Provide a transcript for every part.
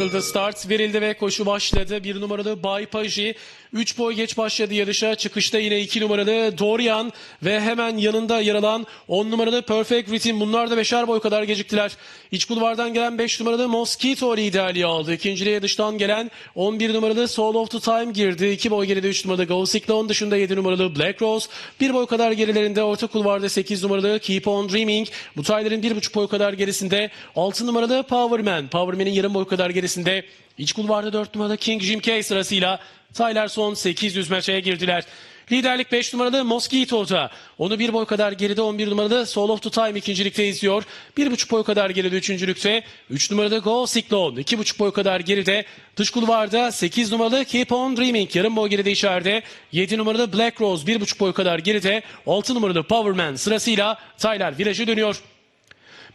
Verildi, Start verildi ve koşu başladı. Bir numaralı Bay Paji. 3 boy geç başladı yarışa. Çıkışta yine 2 numaralı Dorian ve hemen yanında yer alan 10 numaralı Perfect Rhythm. Bunlar da beşer boy kadar geciktiler. İç kulvardan gelen 5 numaralı Mosquito liderliği aldı. İkinciliğe dıştan gelen 11 numaralı Soul of the Time girdi. 2 boy geride 3 numaralı Go Cyclone dışında 7 numaralı Black Rose. 1 boy kadar gerilerinde orta kulvarda 8 numaralı Keep On Dreaming. Bu tayların 1,5 boy kadar gerisinde 6 numaralı Powerman. Powerman'in yarım boy kadar gerisinde iç kulvarda 4 numaralı King Jim K sırasıyla Tyler son 800 metreye girdiler. Liderlik 5 numaralı Mosquito'da. Onu bir boy kadar geride 11 numaralı Soul of the Time ikincilikte izliyor. 1,5 boy kadar geride üçüncülükte. 3 numaralı Go Cyclone. 2,5 boy kadar geride. Dış kulvarda 8 numaralı Keep On Dreaming. Yarım boy geride içeride. 7 numaralı Black Rose. 1,5 boy kadar geride. 6 numaralı Powerman sırasıyla Tyler virajı dönüyor.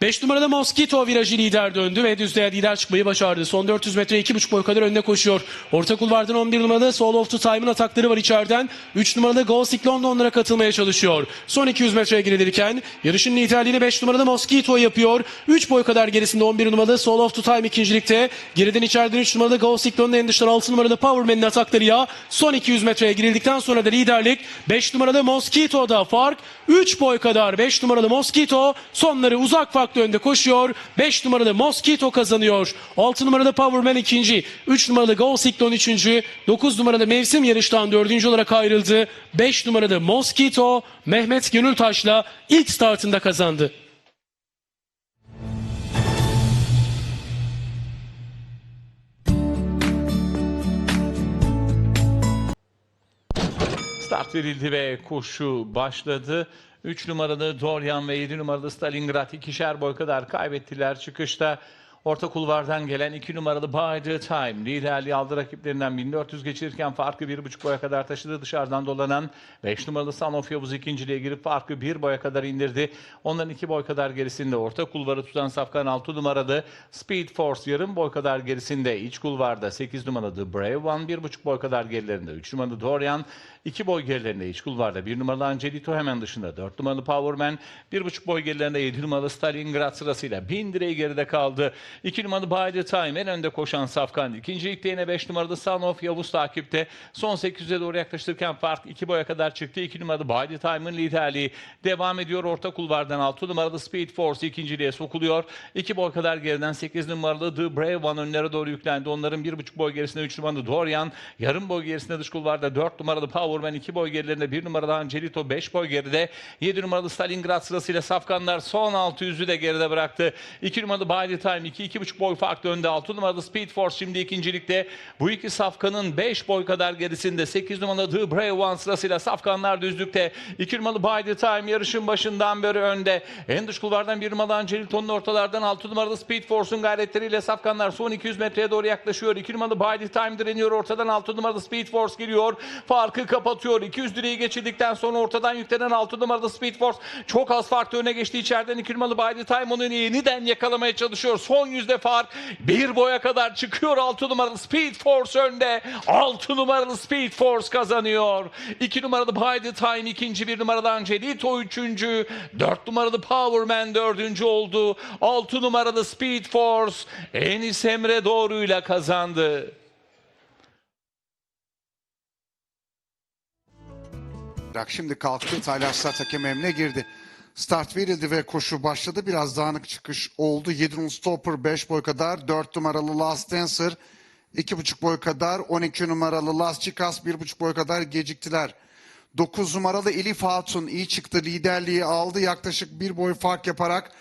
5 numarada Mosquito virajı lider döndü ve düzlüğe lider çıkmayı başardı. Son 400 metre 2,5 boy kadar önde koşuyor. Orta kulvardan 11 numaralı Soul of the Time'ın atakları var içeriden. 3 numaralı Go Cyclone onlara katılmaya çalışıyor. Son 200 metreye girilirken yarışın liderliğini 5 numaralı Mosquito yapıyor. 3 boy kadar gerisinde 11 numaralı Soul of the Time ikincilikte. Geriden içeriden 3 numaralı Go Cyclone'un en dıştan 6 numaralı Powerman'in atakları ya. Son 200 metreye girildikten sonra da liderlik 5 numaralı Mosquito'da fark 3 boy kadar 5 numaralı Mosquito sonları uzak farklı önde koşuyor. 5 numaralı Mosquito kazanıyor. 6 numaralı Powerman ikinci. 3 numaralı Go Cyclone üçüncü. 9 numaralı mevsim yarıştan dördüncü olarak ayrıldı. 5 numaralı Mosquito Mehmet Gönültaş'la ilk startında kazandı. Start verildi ve koşu başladı. 3 numaralı Dorian ve 7 numaralı Stalingrad ikişer boy kadar kaybettiler çıkışta. Orta kulvardan gelen 2 numaralı By the Time liderliği aldı rakiplerinden 1400 geçirirken farkı 1,5 boya kadar taşıdı. Dışarıdan dolanan 5 numaralı Son of Yavuz ikinciliğe girip farkı 1 boya kadar indirdi. Ondan 2 boy kadar gerisinde orta kulvarı tutan Safkan 6 numaralı Speed Force yarım boy kadar gerisinde. iç kulvarda 8 numaralı Brave One 1,5 boy kadar gerilerinde. 3 numaralı Dorian 2 boy gerilerinde iç kulvarda. 1 numaralı Angelito hemen dışında. 4 numaralı Powerman 1,5 boy gerilerinde 7 numaralı Stalingrad sırasıyla. 1000 direği geride kaldı. 2 numaralı By the Time en önde koşan Safkan. İkinci ligde yine 5 numaralı Son of Yavuz takipte. Son 800'e doğru yaklaştırırken fark 2 boya kadar çıktı. 2 numaralı By the Time'ın liderliği devam ediyor. Orta kulvardan 6 numaralı Speed Force ikinciliğe sokuluyor. 2 boy kadar geriden 8 numaralı The Brave One önlere doğru yüklendi. Onların 1,5 boy gerisinde 3 numaralı Dorian. Yarım boy gerisinde dış kulvarda 4 numaralı Powerman 2 boy gerilerinde 1 numaralı Angelito 5 boy geride. 7 numaralı Stalingrad sırasıyla Safkanlar son 600'ü de geride bıraktı. 2 numaralı By the Time 2 2,5 boy farklı önde. 6 numaralı Speed Force şimdi ikincilikte. Bu iki Safkan'ın 5 boy kadar gerisinde. 8 numaralı The Brave One sırasıyla Safkanlar düzlükte. 2 numaralı By the Time yarışın başından beri önde. En dış kulvardan 1 numaralı Angelito'nun ortalardan 6 numaralı Speed Force'un gayretleriyle Safkanlar son 200 metreye doğru yaklaşıyor. 2 numaralı By the Time direniyor. Ortadan 6 numaralı Speed Force geliyor. Farkı kapatıyor. 200 direği geçirdikten sonra ortadan yüklenen 6 numaralı Speed Force çok az farklı öne geçti. İçeriden 2 numaralı By the Time onu yeniden yakalamaya çalışıyor. Son yüzde fark bir boya kadar çıkıyor. 6 numaralı Speed Force önde. 6 numaralı Speed Force kazanıyor. 2 numaralı By Time ikinci. 1 numaralı Angelito üçüncü. 4 numaralı Powerman dördüncü oldu. 6 numaralı Speed Force Enis Emre doğruyla kazandı. Bak şimdi kalktı. Taylar start hakem emrine girdi. Start verildi ve koşu başladı. Biraz dağınık çıkış oldu. 7 numaralı Stopper 5 boy kadar. 4 numaralı Last Dancer 2,5 boy kadar. 12 numaralı Last Chicas 1,5 boy kadar geciktiler. 9 numaralı Elif Hatun iyi çıktı. Liderliği aldı. Yaklaşık bir boy fark yaparak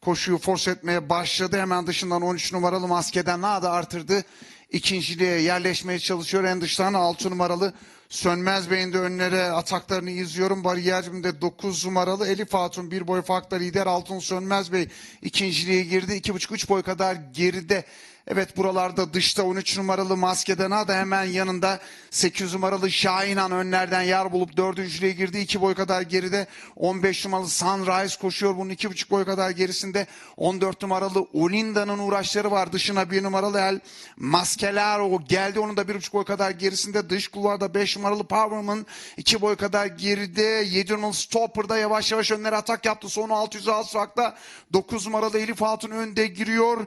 koşuyu force etmeye başladı. Hemen dışından 13 numaralı maskeden daha da artırdı. İkinciliğe yerleşmeye çalışıyor. En dıştan 6 numaralı Sönmez Bey'in de önlere ataklarını izliyorum. Bariyercimde 9 numaralı Elif Hatun bir boy farkla lider. Altın Sönmez Bey ikinciliğe girdi. 2,5-3 boy kadar geride. Evet buralarda dışta 13 numaralı maskeden da hemen yanında 8 numaralı Şahinan önlerden yer bulup dördüncülüğe girdi. 2 boy kadar geride 15 numaralı Sunrise koşuyor. Bunun 2,5 boy kadar gerisinde 14 numaralı Olinda'nın uğraşları var. Dışına 1 numaralı El Maskeler o geldi. Onun da 1,5 boy kadar gerisinde. Dış kulvarda 5 numaralı Powerman 2 boy kadar geride. 7 numaralı Stopper'da yavaş yavaş önlere atak yaptı. Sonu 600 az farkla 9 numaralı Elif Hatun önde giriyor.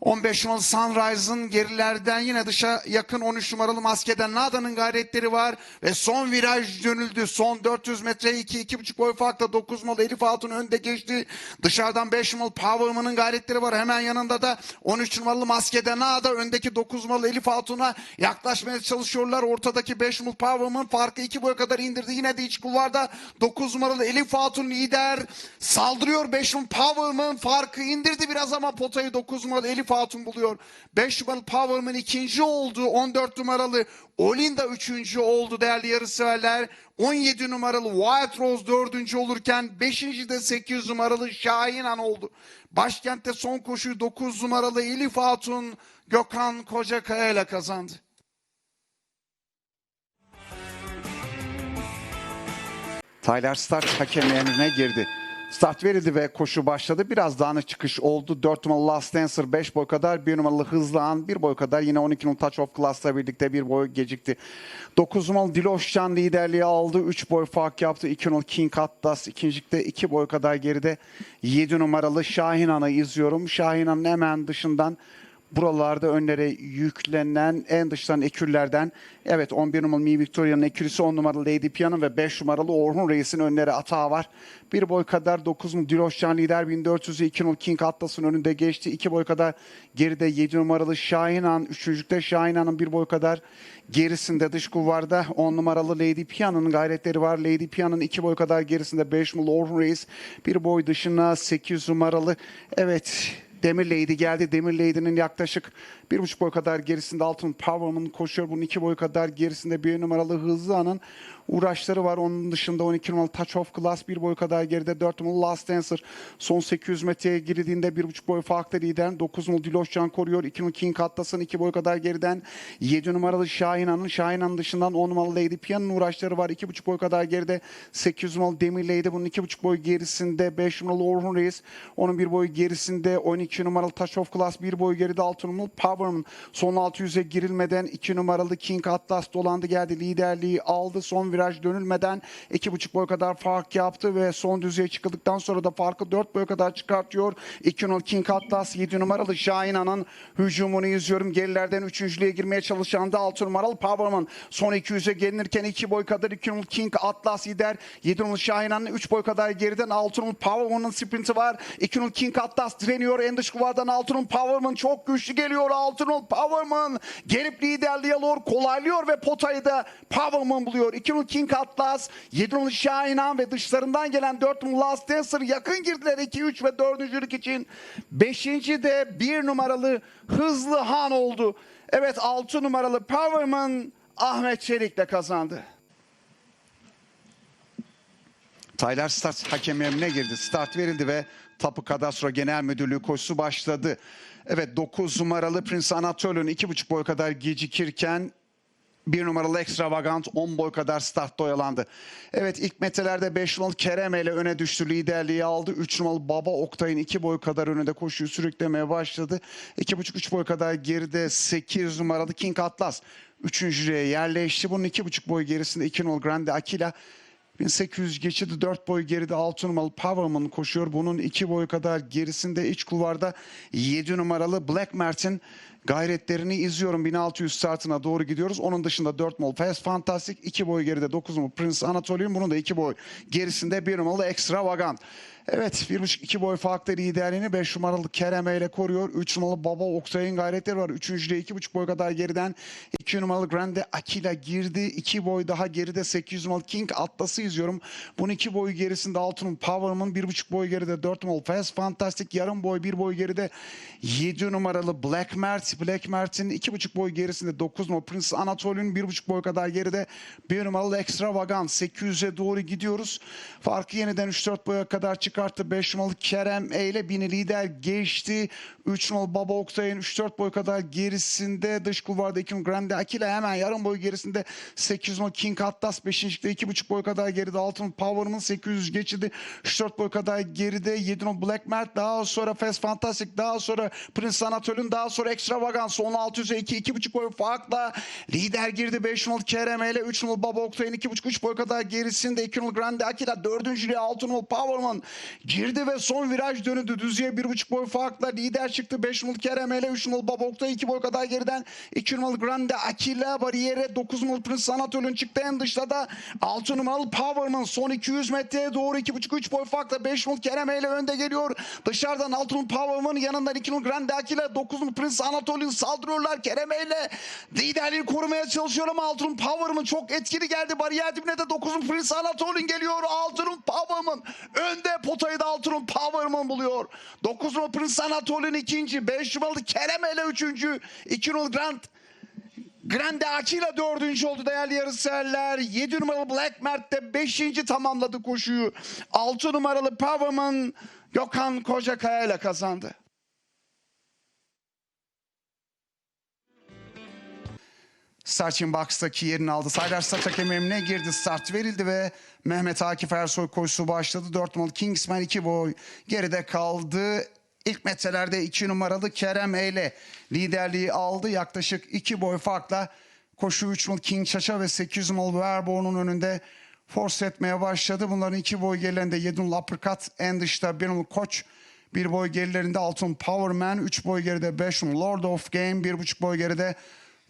15 numaralı Sunrise'ın gerilerden yine dışa yakın 13 numaralı maskeden Nada'nın gayretleri var ve son viraj dönüldü. Son 400 metre 2 2,5 boy farkla 9 numaralı Elif Hatun önde geçti. Dışarıdan 5 numaralı Powerman'ın gayretleri var. Hemen yanında da 13 numaralı maskeden Nada öndeki 9 numaralı Elif Hatun'a yaklaşmaya çalışıyorlar. Ortadaki 5 numaralı Powerman farkı 2 boya kadar indirdi. Yine de iç kulvarda 9 numaralı Elif Hatun lider. Saldırıyor 5 numaralı Powerman farkı indirdi biraz ama potayı 9 numaralı Elif Hatun buluyor. 5 numaralı Powerman ikinci oldu. 14 numaralı Olinda üçüncü oldu değerli yarışseverler. 17 numaralı White Rose dördüncü olurken 5. de 8 numaralı Şahinan oldu. Başkentte son koşuyu 9 numaralı Elif Hatun Gökhan Kocakaya ile kazandı. Tyler Start hakem emrine girdi. Start verildi ve koşu başladı. Biraz dağınık çıkış oldu. 4 numaralı Last Dancer 5 boy kadar. 1 numaralı Hızlı An 1 boy kadar. Yine 12 numaralı Touch of Class'la birlikte 1 boy gecikti. 9 numaralı Diloşcan liderliği aldı. 3 boy fark yaptı. 2 numaralı King Atlas ikincilikte 2 boy kadar geride. 7 numaralı Şahin An'ı izliyorum. Şahin An'ın hemen dışından buralarda önlere yüklenen en dıştan ekürlerden evet 11 numaralı Mi Victoria'nın ekürüsü 10 numaralı Lady Piano ve 5 numaralı Orhun Reis'in önlere atağı var. Bir boy kadar 9 numaralı Diloşcan lider 1400'ü 2 numaralı King Atlas'ın önünde geçti. 2 boy kadar geride 7 numaralı Şahinan. Üçüncülükte Şahinan'ın bir boy kadar gerisinde dış kulvarda 10 numaralı Lady Piano'nun gayretleri var. Lady Piano'nun 2 boy kadar gerisinde 5 numaralı Orhun Reis. Bir boy dışına 8 numaralı evet Demir Lady geldi. Demir Lady'nin yaklaşık bir buçuk boy kadar gerisinde Altın Powerman koşuyor. Bunun iki boy kadar gerisinde bir numaralı Hızlı An'ın uğraşları var. Onun dışında 12 numaralı Touch of Glass bir boy kadar geride. 4 numaralı Last Dancer son 800 metreye bir buçuk boy farklı lider. 9 numaralı Diloşcan koruyor. 2 numaralı King Atlas'ın iki boy kadar geriden. 7 numaralı Şahin An'ın Şahin An'ın dışından 10 numaralı Lady Piano'nun uğraşları var. 2,5 boy kadar geride. 800 numaralı Demir Lady bunun 2,5 boy gerisinde. 5 numaralı Orhun Reis onun bir boy gerisinde. 12 numaralı Touch of Glass bir boy geride. 6 numaralı Powerman son 600'e girilmeden 2 numaralı King Atlas dolandı geldi. Liderliği aldı. Son viraj dönülmeden 2,5 boy kadar fark yaptı ve son düzeye çıkıldıktan sonra da farkı 4 boy kadar çıkartıyor. 2 numaralı King Atlas 7 numaralı Şahin Ana'nın hücumunu izliyorum. Gerilerden 3.lüğe girmeye çalışan da 6 numaralı Powerman son 200'e gelinirken 2 boy kadar 2 numaralı King Atlas lider. 7 numaralı Şahin Ana'nın 3 boy kadar geriden 6 numaralı Powerman'ın sprinti var. 2 numaralı King Atlas direniyor. En dış kuvardan 6 numaralı Powerman çok güçlü geliyor. 6 numaralı Powerman gelip liderliği alıyor. Kolaylıyor ve potayı da Powerman buluyor. 2 numaralı King Atlas, 7 numaralı Şahinan ve dışlarından gelen 4 numaralı Last Dancer yakın girdiler 2, 3 ve 4. için. 5. de 1 numaralı Hızlı Han oldu. Evet 6 numaralı Powerman Ahmet Çelik'le kazandı. Tyler Start hakem emrine girdi. Start verildi ve Tapu Kadastro Genel Müdürlüğü koşusu başladı. Evet 9 numaralı Prince Anatolia'nın 2,5 boy kadar gecikirken bir numaralı Extravagant 10 boy kadar startta oyalandı. Evet ilk metrelerde 5 numaralı Kerem ile öne düştü. Liderliği aldı. 3 numaralı Baba Oktay'ın 2 boy kadar önünde koşuyu sürüklemeye başladı. 2,5-3 boy kadar geride 8 numaralı King Atlas. Üçüncüye yerleşti. Bunun 2,5 boy gerisinde 2 numaralı Grande Aquila 1800 geçidi 4 boy geride 6 numaralı Powerman koşuyor. Bunun 2 boy kadar gerisinde iç kulvarda 7 numaralı Black Mert'in gayretlerini izliyorum. 1600 startına doğru gidiyoruz. Onun dışında 4 numaralı Fast Fantastic 2 boy geride 9 numaralı Prince Anatolian. Bunun da 2 boy gerisinde 1 numaralı Extravagant. Evet 1,5-2 boy farklı liderliğini 5 numaralı Kereme ile koruyor. 3 numaralı Baba Oktay'ın gayretleri var. 3. de 2,5 boy kadar geriden 2 numaralı Grande Aquila girdi. 2 boy daha geride 800 numaralı King Atlas'ı izliyorum. Bunun 2 boy gerisinde 6 numaralı Powerman 1,5 boy geride 4 numaralı Fast Fantastic yarım boy 1 boy geride 7 numaralı Black Mert. Black Mert'in 2,5 boy gerisinde 9 numaralı Prince Anatolian 1,5 boy kadar geride 1 numaralı Extravagant 800'e doğru gidiyoruz. Farkı yeniden 3-4 boya kadar çıkarttı. 5 numaralı Kerem E ile bini lider geçti. 3 numaralı Baba Oktay'ın 3-4 boy kadar gerisinde dış kulvarda 2 numaralı Grande Aquila hemen yarım boy gerisinde 800 numaralı King Atlas 5.likte 2,5 boy kadar geride 6 numaralı Powerman 800 geçidi 3-4 boy kadar geride 7 numaralı Black Mert daha sonra Fast Fantastic daha sonra Prince Anatolian daha sonra Extravagant son 600'e 2 2,5 boy farkla lider girdi 5 numaralı Kerem ile 3 numaralı Baba Oktay'ın 2,5 3 boy kadar gerisinde 2 numaralı Grande Aquila 4. 6 numaralı Powerman girdi ve son viraj dönüldü. Bir buçuk boy farkla lider çıktı. 5 numaralı Kerem ile 3 numaralı Babok'ta 2 boy kadar geriden 2 numaralı Grande Aquila bariyere 9 numaralı Prince Anatol'ün çıktı en dışta da 6 numaralı Powerman son 200 metreye doğru 2,5-3 boy farkla 5 numaralı Kerem ile önde geliyor. Dışarıdan 6 numaralı Powerman'ın yanından 2 numaralı Grande Aquila 9 numaralı Prince Anatol'ün saldırıyorlar. Kerem ile liderliği korumaya çalışıyor ama 6 numaralı Powerman çok etkili geldi. Bariyer dibine de 9 numaralı Prince Anatol'ün geliyor. 6 numaralı Powerman önde potayı da 6 numaralı Powerman buluyor. 9 numaralı Prince Anatol'ün ikinci. 5 numaralı Kerem ile üçüncü. 2 numaralı Grant Grande Aquila dördüncü oldu değerli yarışseverler. 7 numaralı Black Mert de beşinci tamamladı koşuyu. 6 numaralı Powerman Gökhan Kocakaya ile kazandı. Starting Box'taki yerini aldı. Saydar Start hakemi girdi. Start verildi ve Mehmet Akif Ersoy koşusu başladı. 4 numaralı Kingsman 2 boy geride kaldı. İlk metrelerde 2 numaralı Kerem Eyle liderliği aldı. Yaklaşık 2 boy farkla koşu 3 numaralı King Chacha ve 8 numaralı Verbo'nun önünde force etmeye başladı. Bunların 2 boy gerilerinde 7 numaralı Uppercut en dışta 1 numaralı Koç bir boy gerilerinde Altın Powerman, 3 boy geride 5 numaralı Lord of Game, 1,5 boy geride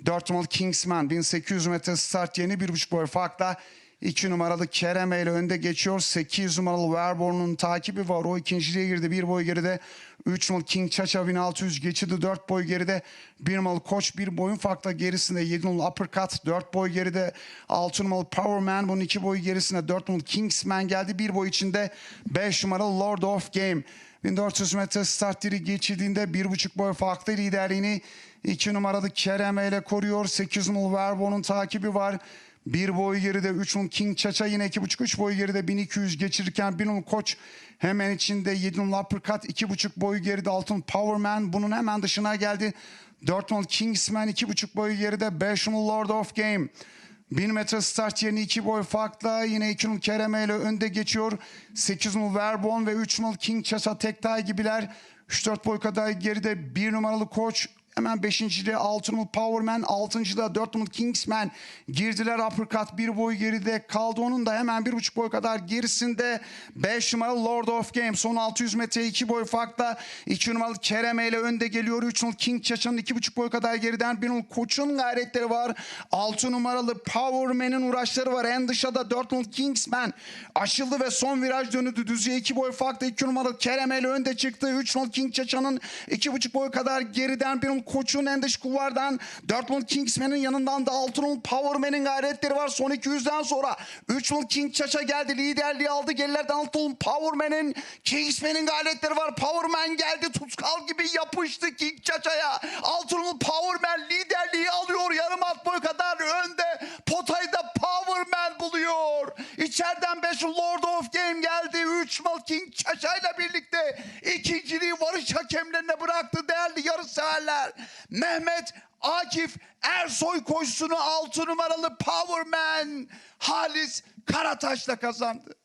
4 numaralı Kingsman 1800 metre start yeni 1,5 boy farkla 2 numaralı Kerem ile önde geçiyor. 8 numaralı Verborn'un takibi var. O ikinciliğe girdi. 1 boy geride 3 numaralı King Chacha 1600 geçidi 4 boy geride. 1 numaralı Koç 1 boyun farkla gerisinde 7 numaralı Uppercut 4 boy geride. 6 numaralı Powerman bunun 2 boy gerisinde 4 numaralı Kingsman geldi. 1 boy içinde 5 numaralı Lord of Game. 1400 metre start diri geçildiğinde 1,5 boy farklı liderliğini 2 numaralı Kerem ile koruyor. 8 numaralı Verbo'nun takibi var. Bir boy geride 3 numaralı King Chacha yine 2,5-3 boy geride 1200 geçirirken 1 numaralı Koç hemen içinde 7 numaralı Uppercut 2,5 boy geride altın Powerman bunun hemen dışına geldi. 4 numaralı Kingsman 2,5 boy geride 5 numaralı Lord of Game. 1000 metre start yerini 2 boy farkla yine 2 numaralı Kereme ile önde geçiyor. 8 numaralı Verbon ve 3 numaralı King Chasa Tektay gibiler. 3-4 boy kadar geride 1 numaralı koç Hemen 5. de 6 numaralı Powerman, 6. da 4 numaralı Kingsman girdiler uppercut bir boy geride kaldı. Onun da hemen 1,5 boy kadar gerisinde 5 numaralı Lord of Game. Son 600 metre 2 boy farkla 2 numaralı Kereme ile önde geliyor. 3 numaralı King Chacha'nın 2,5 boy kadar geriden 1 numaralı Koç'un gayretleri var. 6 numaralı Powerman'in uğraşları var. En dışarıda 4 numaralı Kingsman aşıldı ve son viraj dönüldü. Düzüye 2 boy farkla 2 numaralı Kereme ile önde çıktı. 3 numaralı King Chacha'nın 2,5 boy kadar geriden 1 numaralı En dış kulvardan 4 numaralı Kingsman'ın yanından da 6 numaralı Powerman'in gayretleri var. Son 200'den sonra 3 numaralı King Chacha geldi. Liderliği aldı. Gerilerden 6 numaralı Powerman'in Kingsman'in gayretleri var. Powerman geldi. Tutkal gibi yapıştı King. 6 numaralı Powerman liderliği alıyor. Yarım at boy kadar önde. Potayı da Powerman buluyor. İçeriden 5 Lord of Game geldi. 3 numaralı King Chacha ile birlikte ikinciliği varış hakemlerine bıraktı değerli yarışseverler. Mehmet Akif Ersoy koşusunu 6 numaralı Powerman Halis Karataş'la kazandı.